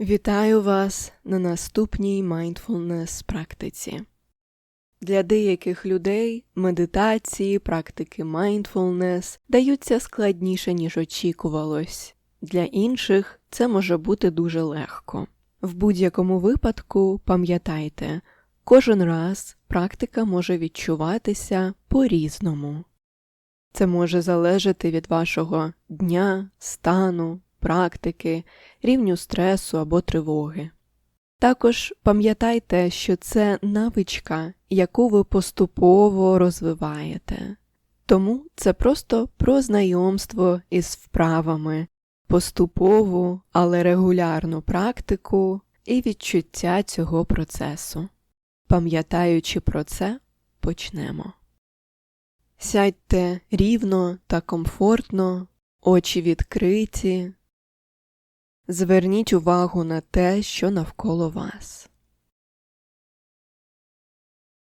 Вітаю вас на наступній mindfulness практиці. Для деяких людей медитації, практики mindfulness даються складніше, ніж очікувалось. Для інших це може бути дуже легко. В будь-якому випадку пам'ятайте, кожен раз практика може відчуватися по-різному. Це може залежати від вашого дня, стану, практики, рівню стресу або тривоги. Також пам'ятайте, що це навичка, яку ви поступово розвиваєте. Тому це просто про знайомство із вправами, поступову, але регулярну практику і відчуття цього процесу. Пам'ятаючи про це, почнемо. Сядьте рівно та комфортно, очі відкриті. Зверніть увагу на те, що навколо вас.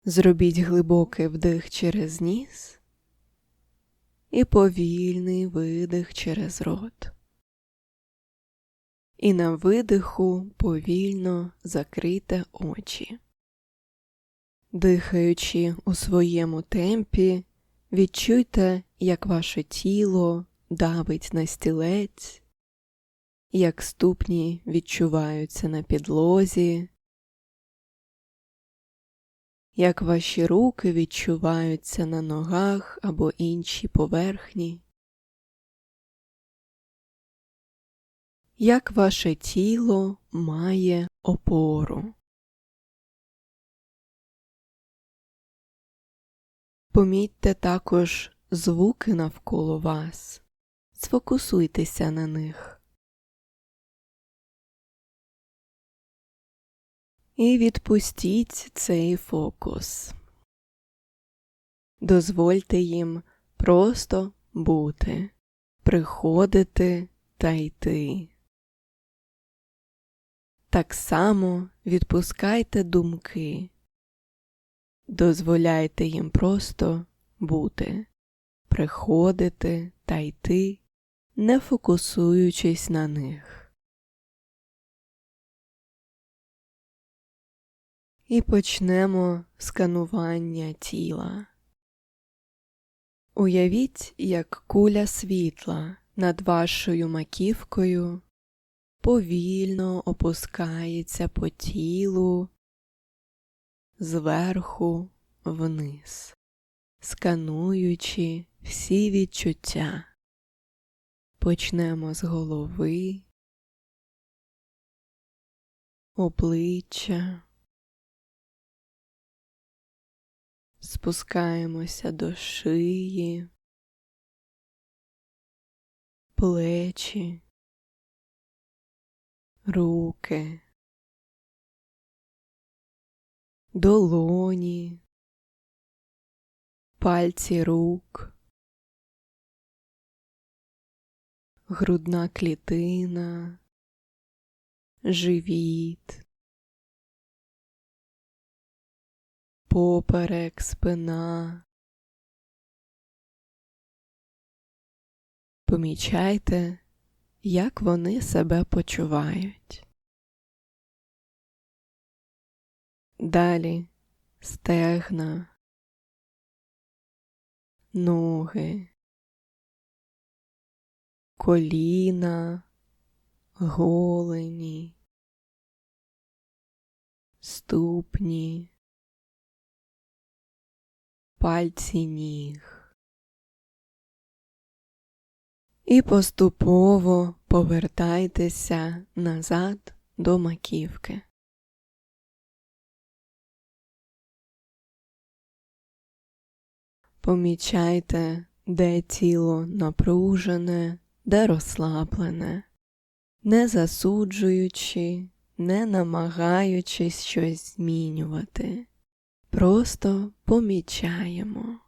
Зробіть глибокий вдих через ніс і повільний видих через рот. І на видиху повільно закрийте очі. Дихаючи у своєму темпі, відчуйте, як ваше тіло давить на стілець, як ступні відчуваються на підлозі, як ваші руки відчуваються на ногах або іншій поверхні, як ваше тіло має опору. Помітьте також звуки навколо вас, сфокусуйтеся на них. І відпустіть цей фокус. Дозвольте їм просто бути, приходити та йти. Так само відпускайте думки. Дозволяйте їм просто бути, приходити та йти, не фокусуючись на них. І почнемо сканування тіла. Уявіть, як куля світла над вашою маківкою повільно опускається по тілу зверху вниз, скануючи всі відчуття. Почнемо з голови, обличчя, спускаємося до шиї, плечі, руки. долоні, пальці рук, грудна клітина, живіт, поперек, спина. Помічайте, як вони себе почувають. Далі. Стегна, ноги, коліна, голені, ступні, пальці ніг. І поступово повертайтеся назад до маківки. Помічайте, де тіло напружене, де розслаблене, не засуджуючи, не намагаючись щось змінювати. Просто помічаємо.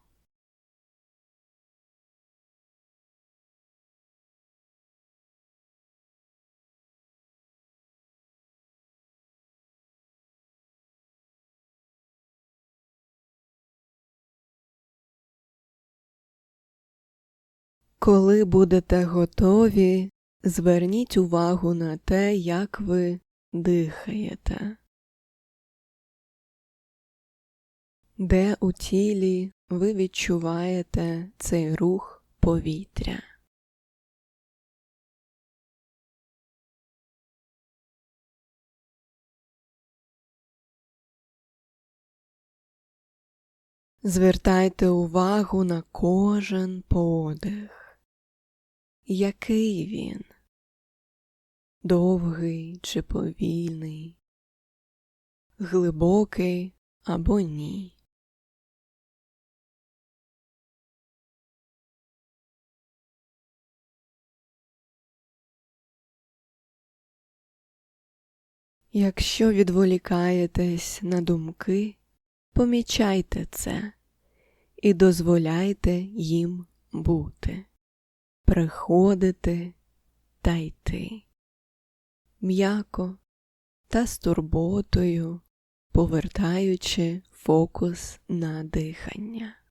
Коли будете готові, Зверніть увагу на те, як ви дихаєте, де у тілі ви відчуваєте цей рух повітря. Звертайте увагу на кожен подих. Який він? Довгий чи повільний, глибокий або ні. Якщо відволікаєтесь на думки, помічайте це і дозволяйте їм бути, приходити та йти, м'яко та з турботою, повертаючи фокус на дихання.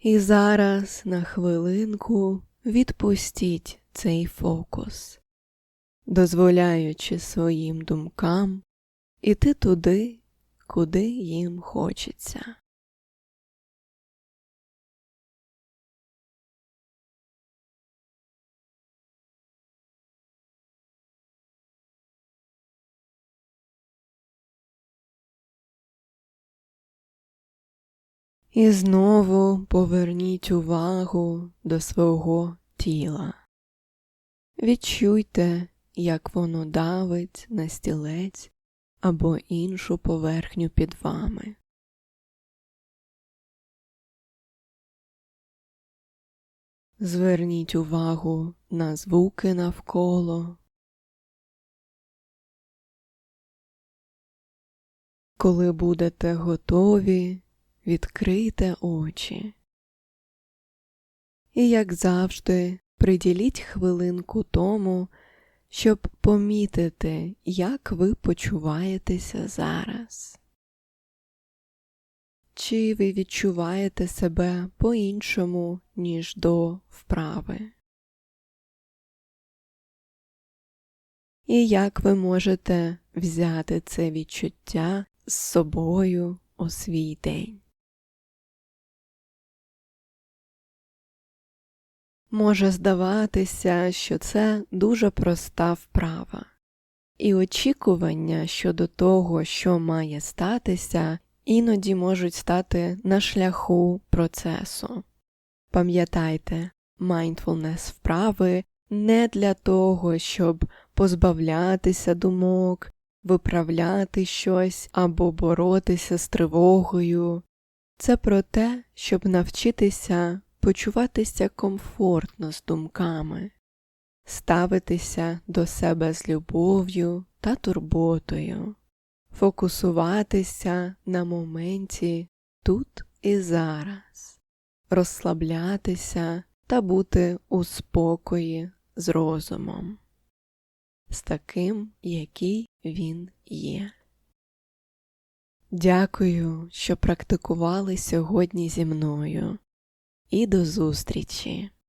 І зараз на хвилинку відпустіть цей фокус, дозволяючи своїм думкам іти туди, куди їм хочеться. І знову поверніть увагу до свого тіла. Відчуйте, як воно давить на стілець або іншу поверхню під вами. Зверніть увагу на звуки навколо. Коли будете готові, відкрийте очі. І, як завжди, приділіть хвилинку тому, щоб помітити, як ви почуваєтеся зараз. Чи ви відчуваєте себе по-іншому, ніж до вправи? І як ви можете взяти це відчуття з собою у свій день? Може здаватися, що це дуже проста вправа, і очікування щодо того, що має статися, іноді можуть стати на шляху процесу. Пам'ятайте, mindfulness вправи не для того, щоб позбавлятися думок, виправляти щось або боротися з тривогою. Це про те, щоб навчитися почуватися комфортно з думками, ставитися до себе з любов'ю та турботою, фокусуватися на моменті тут і зараз, розслаблятися та бути у спокої з розумом, з таким, який він є. Дякую, що практикували сьогодні зі мною і до зустрічі!